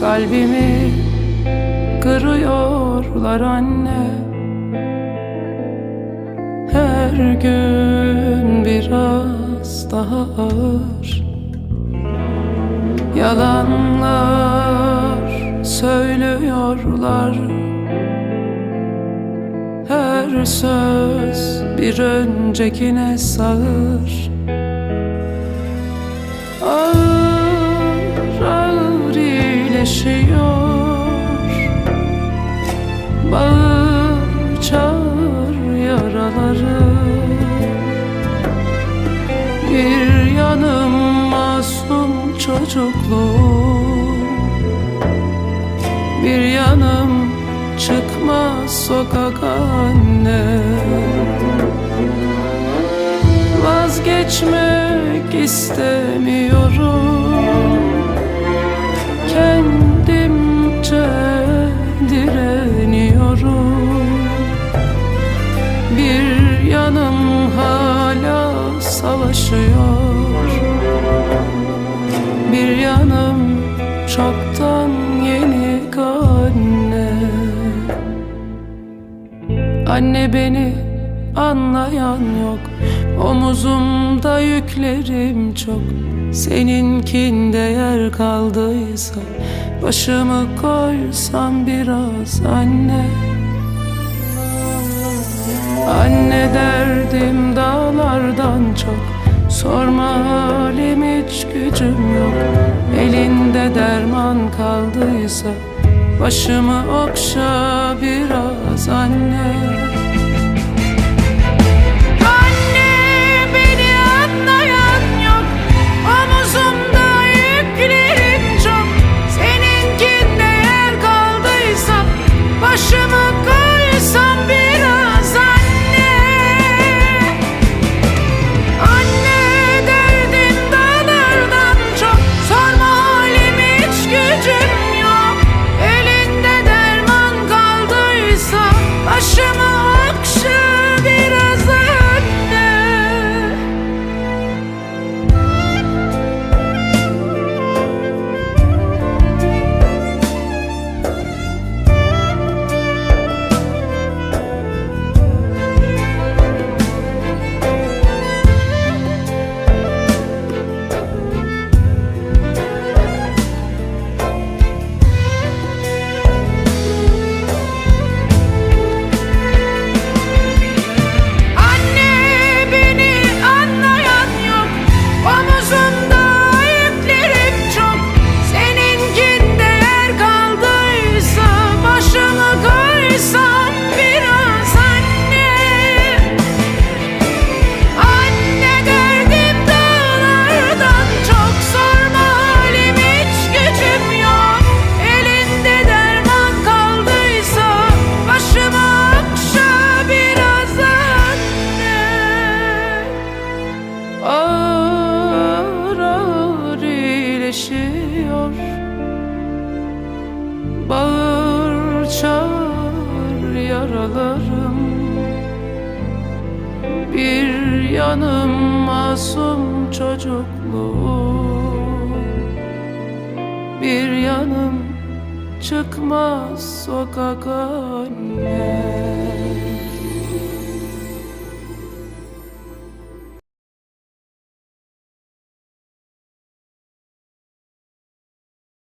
Kalbimi kırıyorlar anne. Her gün biraz daha ağır. Yalanlar söylüyorlar. Her söz bir öncekine sağır. Ağır ağır iyileşiyor Bağır çağır yaraları. Bir yanım masum çocukluğum. Bir yanım çıkmaz sokak anne. Vazgeçmek istemiyorum savaşıyor Bir yanım çoktan yenik anne. Anne beni anlayan yok. Omuzumda yüklerim çok. Seninkinde yer kaldıysa Başımı koysam biraz anne. Anne Elinde derman kaldıysa Başımı okşa biraz anne kaldıysa yaralarım Bir yanım masum çocukluğum. Bir yanım çıkmaz sokak anne